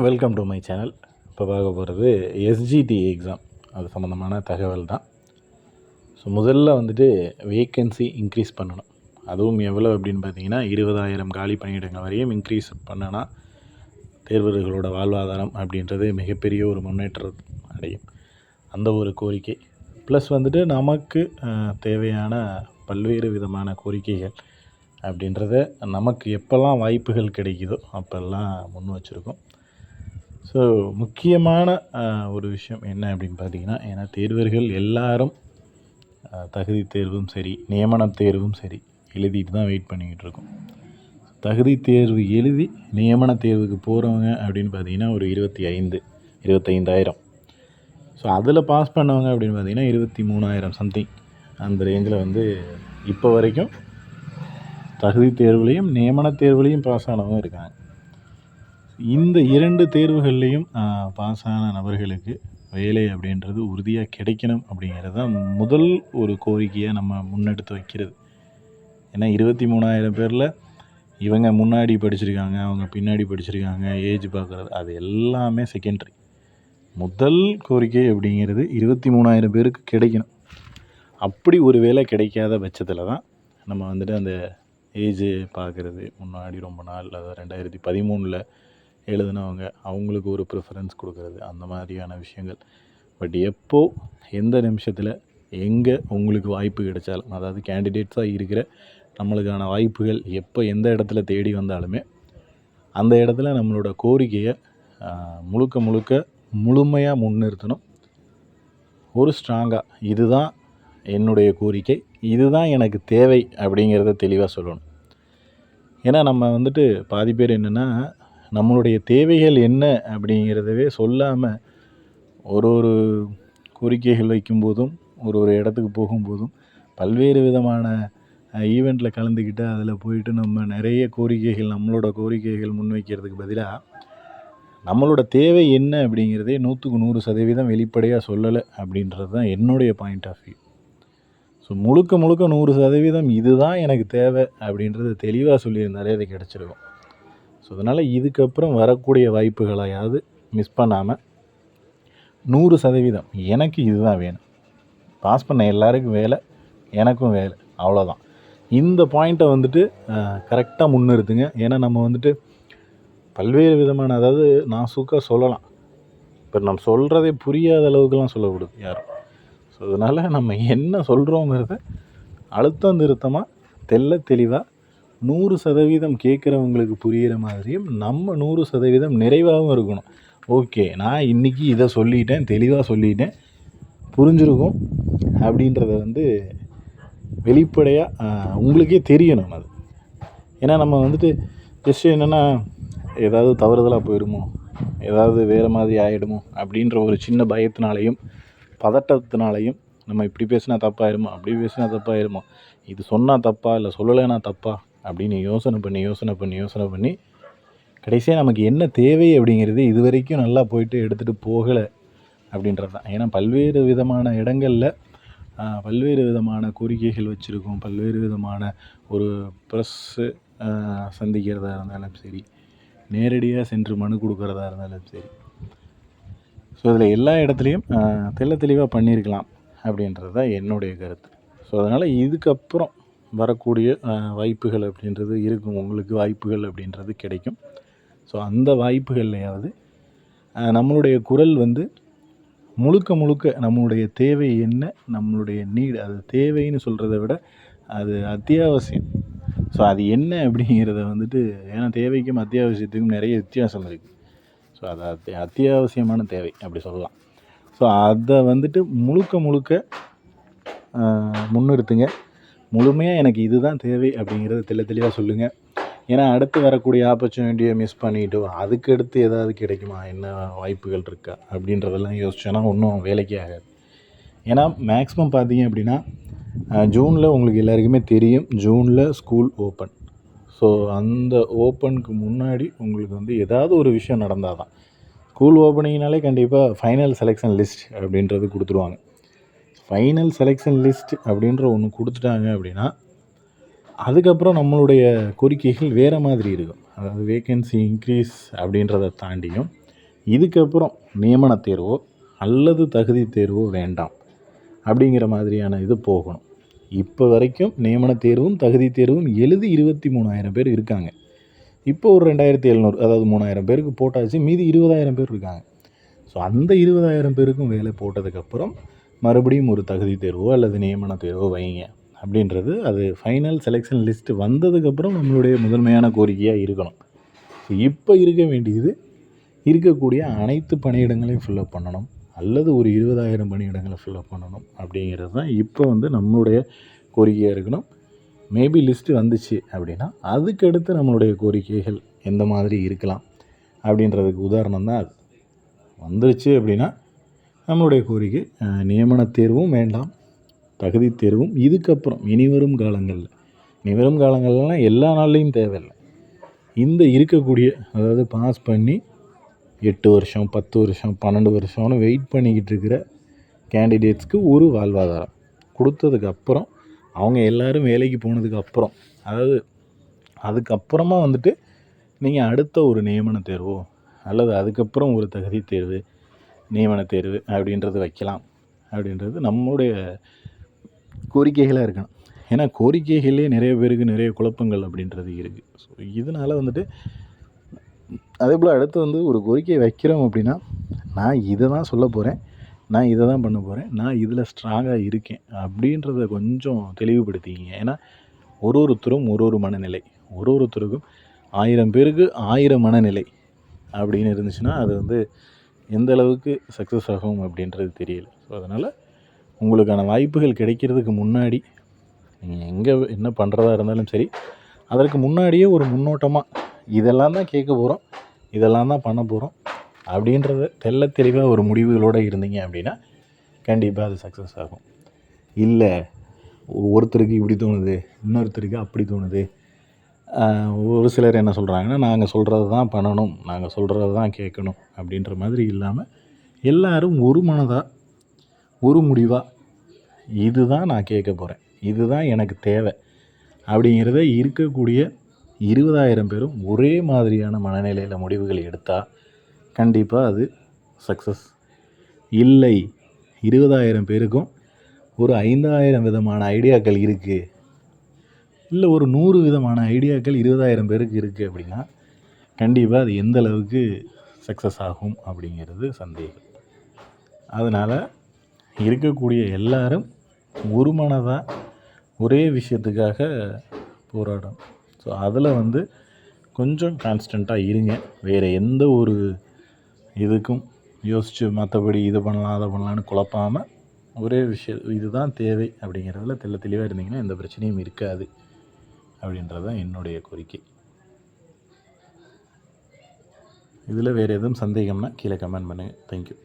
Welcome to my channel இப்போ பார்க்க போகிறது எஸ்ஜிடி எக்ஸாம் அது சம்மந்தமான தகவல் தான். ஸோ முதல்ல வந்துட்டு வேக்கன்சி இன்க்ரீஸ் பண்ணணும். அதுவும் எவ்வளோ அப்படின்னு பார்த்தீங்கன்னா இருபதாயிரம் காலி பணியிடங்கள் வரையும் இன்க்ரீஸ் பண்ணனா தேர்வர்களோட வாழ்வாதாரம் அப்படின்றது மிகப்பெரிய ஒரு முன்னேற்றம் அடையும். அந்த ஒரு கோரிக்கை. ப்ளஸ் வந்துட்டு நமக்கு தேவையான பல்வேறு விதமான கோரிக்கைகள் அப்படின்றத நமக்கு எப்போல்லாம் வாய்ப்புகள் கிடைக்குதோ அப்போல்லாம் முன் வச்சுருக்கோம். ஸோ முக்கியமான ஒரு விஷயம் என்ன அப்படின்னு பார்த்தீங்கன்னா ஏன்னா தேர்வர்கள் எல்லாரும் தகுதி தேர்வும் சரி நியமன தேர்வும் சரி எழுதிட்டு தான் வெயிட் பண்ணிக்கிட்டு இருக்கோம். தகுதி தேர்வு எழுதி நியமன தேர்வுக்கு போகிறவங்க அப்படின்னு பார்த்தீங்கன்னா ஒரு இருபத்தி ஐந்து இருபத்தைந்தாயிரம் ஸோ அதில் பாஸ் பண்ணவங்க அப்படின்னு பார்த்தீங்கன்னா இருபத்தி மூணாயிரம் சம்திங் அந்த ரேஞ்சில் வந்து இப்போ வரைக்கும் தகுதி தேர்வுலேயும் நியமன தேர்வுலேயும் பாஸ் ஆனவங்க இருக்காங்க. இந்த இரண்டு தேர்வுகள்லேயும் பாஸ் ஆன நபர்களுக்கு வேலை அப்படின்றது உறுதியாக கிடைக்கணும் அப்படிங்கிறது தான் முதல் ஒரு கோரிக்கையை நம்ம முன்னெடுத்து வைக்கிறது. ஏன்னா இருபத்தி மூணாயிரம் பேரில் இவங்க முன்னாடி படிச்சிருக்காங்க அவங்க பின்னாடி படிச்சிருக்காங்க ஏஜ் பார்க்குறது அது எல்லாமே செகண்டரி முதல் கோரிக்கை அப்படிங்கிறது இருபத்தி மூணாயிரம் பேருக்கு கிடைக்கணும். அப்படி ஒரு வேலை கிடைக்காத பட்சத்தில் தான் நம்ம வந்துட்டு அந்த ஏஜ் பார்க்குறது முன்னாடி ரொம்ப நாள் அதாவது ரெண்டாயிரத்தி பதிமூணில் எழுதுனவங்க அவங்களுக்கு ஒரு ப்ரிஃபரன்ஸ் கொடுக்கறது அந்த மாதிரியான விஷயங்கள். பட் எப்போது எந்த நிமிஷத்தில் எங்கே உங்களுக்கு வாய்ப்பு கிடைச்சாலும் அதாவது கேண்டிடேட்ஸாக இருக்கிற நம்மளுக்கான வாய்ப்புகள் எப்போ எந்த இடத்துல தேடி வந்தாலுமே அந்த இடத்துல நம்மளோட கோரிக்கையை முழுக்க முழுக்க முழுமையாக முன்னிறுத்தணும். ஒரு ஸ்ட்ராங்காக இதுதான் என்னுடைய கோரிக்கை இதுதான் எனக்கு தேவை அப்படிங்கிறத தெளிவாக சொல்லணும். ஏன்னா நம்ம வந்துட்டு பாதி பேர் என்னென்னா நம்மளுடைய தேவைகள் என்ன அப்படிங்கிறதவே சொல்லாமல் ஒரு ஒரு கோரிக்கைகள் வைக்கும்போதும் ஒரு ஒரு இடத்துக்கு போகும்போதும் பல்வேறு விதமான ஈவெண்ட்டில் கலந்துக்கிட்டு அதில் போயிட்டு நம்ம நிறைய கோரிக்கைகள் நம்மளோட கோரிக்கைகள் முன்வைக்கிறதுக்கு பதிலாக நம்மளோட தேவை என்ன அப்படிங்கிறதே நூற்றுக்கு நூறு சதவீதம் வெளிப்படையாக சொல்லலை அப்படின்றது தான் என்னுடைய பாயிண்ட் ஆஃப் வியூ ஸோ முழுக்க முழுக்க நூறு சதவீதம் இதுதான் எனக்கு தேவை அப்படின்றத தெளிவாக சொல்லியிருந்தாலே அது கிடச்சிருக்கும். ஸோ அதனால் இதுக்கப்புறம் வரக்கூடிய வாய்ப்புகளையாவது மிஸ் பண்ணாமல் நூறு சதவீதம் எனக்கு இதுதான் வேணும். பாஸ் பண்ண எல்லாருக்கும் வேலை எனக்கும் வேலை அவ்வளோதான் இந்த பாயிண்ட்டை வந்துட்டு கரெக்டாக முன்னிறுத்துங்க. ஏன்னா நம்ம வந்துட்டு பல்வேறு விதமான அதாவது நான் சூக்காக சொல்லலாம். இப்போ நம்ம சொல்கிறதே புரியாத அளவுக்குலாம் சொல்லக்கூடாது யாரும். ஸோ அதனால் நம்ம என்ன சொல்கிறோங்கிறத அழுத்தம் திருத்தமாக தெள்ள தெளிவாக நூறு சதவீதம் கேட்குறவங்களுக்கு புரிகிற மாதிரியும் நம்ம நூறு சதவீதம் நிறைவாகவும் இருக்கணும். ஓகே நான் இன்றைக்கி இதை சொல்லிட்டேன் தெளிவாக சொல்லிட்டேன். புரிஞ்சிருக்கும் அப்படின்றத வந்து வெளிப்படையாக உங்களுக்கே தெரியணும் அது. ஏன்னா நம்ம வந்துட்டு ஜஸ்ட் என்னென்னா ஏதாவது தவறுதலாக போயிடுமோ ஏதாவது வேறு மாதிரி ஆகிடுமோ அப்படின்ற ஒரு சின்ன பயத்தினாலையும் பதட்டத்தினாலையும் நம்ம இப்படி பேசினா தப்பாயிருமோ அப்படி பேசினா தப்பாயிருமோ இது சொன்னால் தப்பா இல்லை சொல்லலைன்னா தப்பா அப்படின்னு யோசனை பண்ணி யோசனை பண்ணி யோசனை பண்ணி கடைசியாக நமக்கு என்ன தேவை அப்படிங்கிறது இது வரைக்கும் நல்லா போயிட்டு எடுத்துகிட்டு போகலை அப்படின்றது தான். ஏன்னா பல்வேறு விதமான இடங்களில் பல்வேறு விதமான கோரிக்கைகள் வச்சுருக்கோம். பல்வேறு விதமான ஒரு ப்ரெஸ்ஸு சந்திக்கிறதா இருந்தாலும் சரி நேரடியாக சென்று மனு கொடுக்குறதா இருந்தாலும் சரி. ஸோ இதில் எல்லா இடத்துலையும் தெள்ள தெளிவாக பண்ணியிருக்கலாம் அப்படின்றது தான் என்னுடைய கருத்து. ஸோ அதனால் இதுக்கப்புறம் வரக்கூடிய வாய்ப்புகள் அப்படின்றது இருக்கும். உங்களுக்கு வாய்ப்புகள் அப்படின்றது கிடைக்கும். ஸோ அந்த வாய்ப்புகள்லையாவது நம்மளுடைய குரல் வந்து முழுக்க முழுக்க நம்மளுடைய தேவை என்ன நம்மளுடைய நீடு அது தேவைன்னு சொல்கிறத விட அது அத்தியாவசியம். ஸோ அது என்ன அப்படிங்கிறத வந்துட்டு ஏன்னா தேவைக்கும் அத்தியாவசியத்துக்கும் நிறைய வித்தியாசம் இருக்குது ஸோ அது அத்தி அத்தியாவசியமான தேவை அப்படி சொல்லலாம். ஸோ அதை வந்துட்டு முழுக்க முழுக்க முன்னிறுத்துங்க. முழுமையாக எனக்கு இதுதான் தேவை அப்படிங்கிறத தெள்ள தெளிவாக சொல்லுங்கள் ஏன்னா அடுத்து வரக்கூடிய ஆப்பர்ச்சுனிட்டியை மிஸ் பண்ணிவிட்டு அதுக்கு அடுத்து ஏதாவது கிடைக்குமா? என்ன வாய்ப்புகள் இருக்கா? அப்படின்றதெல்லாம் யோசிச்சோன்னா ஒன்றும் வேலைக்கே ஆகாது. ஏன்னா மேக்ஸிமம் பார்த்தீங்க அப்படின்னா ஜூனில் உங்களுக்கு எல்லாருக்குமே தெரியும் ஜூனில் ஸ்கூல் ஓப்பன் ஸோ அந்த ஓப்பனுக்கு முன்னாடி உங்களுக்கு வந்து ஏதாவது ஒரு விஷயம் நடந்தால் தான் ஸ்கூல் ஓப்பனிங்னாலே கண்டிப்பாக ஃபைனல் செலெக்ஷன் லிஸ்ட் அப்படின்றது கொடுத்துருவாங்க. ஃபைனல் செலெக்ஷன் லிஸ்ட் அப்படின்ற ஒன்று கொடுத்துட்டாங்க அப்படின்னா அதுக்கப்புறம் நம்மளுடைய கோரிக்கைகள் வேறு மாதிரி இருக்கும். அதாவது வேக்கன்சி இன்க்ரீஸ் அப்படின்றத தாண்டியும் இதுக்கப்புறம் நியமன தேர்வோ அல்லது தகுதி தேர்வோ வேண்டாம் அப்படிங்கிற மாதிரியான இது போகணும். இப்போ வரைக்கும் நியமன தேர்வும் தகுதி தேர்வும் எழுதி இருபத்தி மூணாயிரம் பேர் இருக்காங்க. இப்போ ஒரு ரெண்டாயிரத்தி எழுநூறு அதாவது மூணாயிரம் பேருக்கு போட்டாச்சு மீதி இருபதாயிரம் பேர் இருக்காங்க. ஸோ அந்த இருபதாயிரம் பேருக்கும் வேலை போட்டதுக்கப்புறம் மறுபடியும் ஒரு தகுதி தேர்வோ அல்லது நியமன தேர்வோ வைங்க. அப்படின்றது அது ஃபைனல் செலெக்ஷன் லிஸ்ட்டு வந்ததுக்கப்புறம் நம்மளுடைய முதன்மையான கோரிக்கையாக இருக்கணும். ஸோ இப்போ இருக்க வேண்டியது இருக்கக்கூடிய அனைத்து பணியிடங்களையும் ஃபில்லப் பண்ணணும். அல்லது ஒரு இருபதாயிரம் பணியிடங்களை ஃபில்லப் பண்ணணும் அப்படிங்கிறது தான் இப்போ வந்து நம்மளுடைய கோரிக்கையாக இருக்கணும். மேபி லிஸ்ட்டு வந்துச்சு அப்படின்னா அதுக்கடுத்து நம்மளுடைய கோரிக்கைகள் எந்த மாதிரி இருக்கலாம் அப்படின்றதுக்கு உதாரணம் தான் அது. வந்துருச்சு அப்படின்னா நம்மளுடைய கோரிக்கை நியமன தேர்வும் வேண்டாம் தகுதி தேர்வும் இதுக்கப்புறம் இனிவரும் காலங்களில். இனிவரும் காலங்கள்லாம் எல்லா நாள்லேயும் தேவையில்லை. இந்த இருக்கக்கூடிய அதாவது பாஸ் பண்ணி எட்டு வருஷம் பத்து வருஷம் பன்னெண்டு வருஷம்னு வெயிட் பண்ணிக்கிட்டு இருக்கிற கேண்டிடேட்ஸ்க்கு ஒரு வாழ்வாதாரம். கொடுத்ததுக்கு அப்புறம் அவங்க எல்லோரும் வேலைக்கு போனதுக்கு அப்புறம் அதாவது அதுக்கப்புறமா வந்துட்டு நீங்கள் அடுத்த ஒரு நியமன தேர்வோ அல்லது அதுக்கப்புறம் ஒரு தகுதி தேர்வு நியமன தேர்வு அப்படின்றது வைக்கலாம் அப்படின்றது நம்மளுடைய கோரிக்கைகளாக இருக்கணும். ஏன்னா கோரிக்கைகளே நிறைய பேருக்கு நிறைய குழப்பங்கள் அப்படின்றது இருக்குது ஸோ இதனால் வந்துட்டு அதே போல் அடுத்து வந்து ஒரு கோரிக்கை வைக்கிறோம் அப்படின்னா நான் இதை தான் சொல்ல போகிறேன் நான் இதை தான் பண்ண போகிறேன் நான் இதில் ஸ்ட்ராங்காக இருக்கேன் அப்படின்றத கொஞ்சம் தெளிவுபடுத்திக்கிங்க. ஏன்னா ஒரு ஒருத்தரும் ஒரு ஒரு மனநிலை. ஒரு ஒருத்தருக்கும் ஆயிரம் பேருக்கு ஆயிரம் மனநிலை அப்படின்னு இருந்துச்சுன்னா அது வந்து எந்த அளவுக்கு சக்ஸஸ் ஆகும் அப்படின்றது தெரியல. ஸோ அதனால் உங்களுக்கான வாய்ப்புகள் கிடைக்கிறதுக்கு முன்னாடி நீங்கள் எங்கே என்ன பண்ணுறதா இருந்தாலும் சரி அதற்கு முன்னாடியே ஒரு முன்னோட்டமாக இதெல்லாம் தான் கேட்க போகிறோம் இதெல்லாம் தான் பண்ண போகிறோம் அப்படின்றத தெள்ள தெளிவாக ஒரு முடிவுகளோடு இருந்தீங்க அப்படின்னா கண்டிப்பாக அது சக்ஸஸ் ஆகும். இல்லை ஒருத்தருக்கு இப்படி தோணுது இன்னொருத்தருக்கு அப்படி தோணுது ஒரு சிலர் என்ன சொல்கிறாங்கன்னா நாங்கள் சொல்கிறது தான் பண்ணணும் நாங்கள் சொல்கிறது தான் கேட்கணும் அப்படின்ற மாதிரி இல்லாமல் எல்லோரும் ஒரு மனதாக ஒரு முடிவாக இதுதான் நான் கேட்க போகிறேன் இதுதான் எனக்கு தேவை அப்படிங்கிறத இருக்கக்கூடிய இருபதாயிரம் பேரும் ஒரே மாதிரியான மனநிலையில் முடிவுகள் எடுத்தால் கண்டிப்பாக அது சக்ஸஸ் இல்லை. இருபதாயிரம் பேருக்கும் ஒரு ஐந்தாயிரம் விதமான ஐடியாக்கள் இருக்குது இல்லை ஒரு நூறு விதமான ஐடியாக்கள் இருபதாயிரம் பேருக்கு இருக்குது அப்படின்னா கண்டிப்பாக அது எந்த அளவுக்கு சக்ஸஸ் ஆகும் அப்படிங்கிறது சந்தேகம். அதனால் இருக்கக்கூடிய எல்லாரும் ஒரு மனதாக ஒரே விஷயத்துக்காக போராடும் ஸோ அதில் வந்து கொஞ்சம் கான்ஸ்டண்ட்டாக இருங்க. வேறு எந்த ஒரு இதுக்கும் யோசித்து மற்றபடி இது பண்ணலாம் அதை பண்ணலான்னு குழப்பாமல் ஒரே விஷயம் இதுதான் தேவை அப்படிங்கிறதுல தெள்ள தெளிவாக இருந்தீங்கன்னா எந்த பிரச்சனையும் இருக்காது. அப்படின்றது தான் என்னுடைய கோரிக்கை. இதில் வேறு எதுவும் சந்தேகம்னா கீழே கமெண்ட் பண்ணுங்கள் தேங்க்யூ